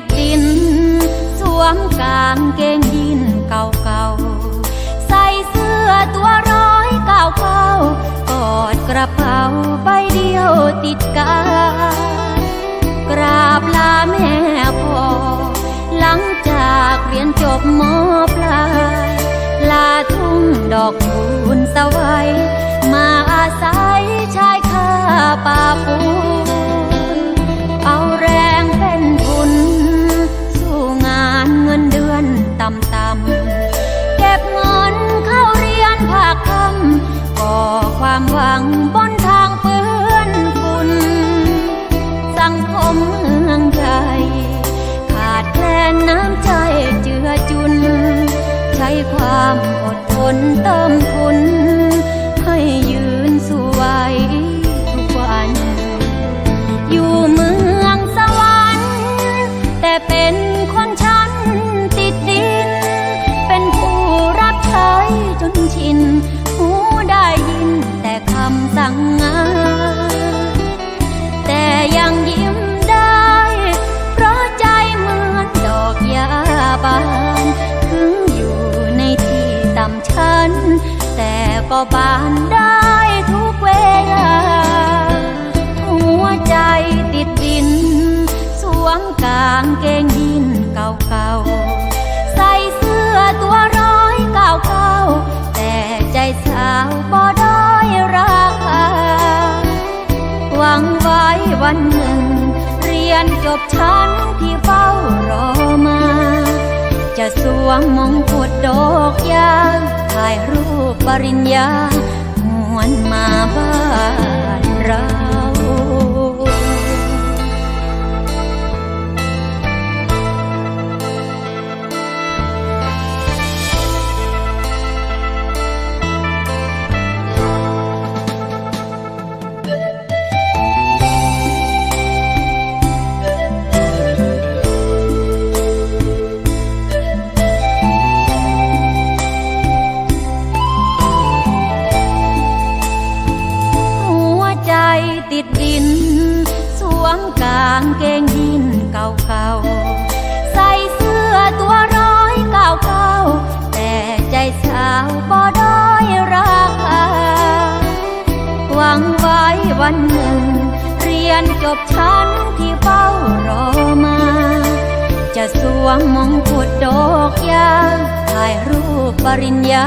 ติดดิน สวมกางเกงยีนเก่าๆ ใส่เสื้อตัวร้อยเก้าเก้ากอดกระเป๋าใบเดียวติดกายกราบลาแม่พ่อ หลังจากเรียนจบมปลาย ลาทุ่งดอกคูณสวัยมาอาศัยชาย บนทางเปื้อนฝุ่น สังคมเมืองใหญ่ขาดแคลนน้ำใจเจือจุน ใช้ความอดทนเติมทุน ก็บานได้ทุกเวลา หัวใจติดดิน สวมกางเกงยีนเก่าๆ ใส่เสื้อตัวร้อยเก้าเก้าแต่ใจสาวบ่ได้ราคา หวังไว้วันหนึ่ง เรียนจบชั้นที่เฝ้ารอมา จะสวมมงกุฎดอกยาถ่ายรูป ปริญญาหวนมาบ้าน ติดดิน สวมกางเกงยีนเก่าๆ ใส่เสื้อตัวร้อยเก้าเก้าแต่ใจสาวบ่ด้อยราคา หวังไว้วันหนึ่ง เรียนจบชั้นที่เฝ้ารอมา จะสวมมงกุฎดอกยาถ่ายรูปปริญญา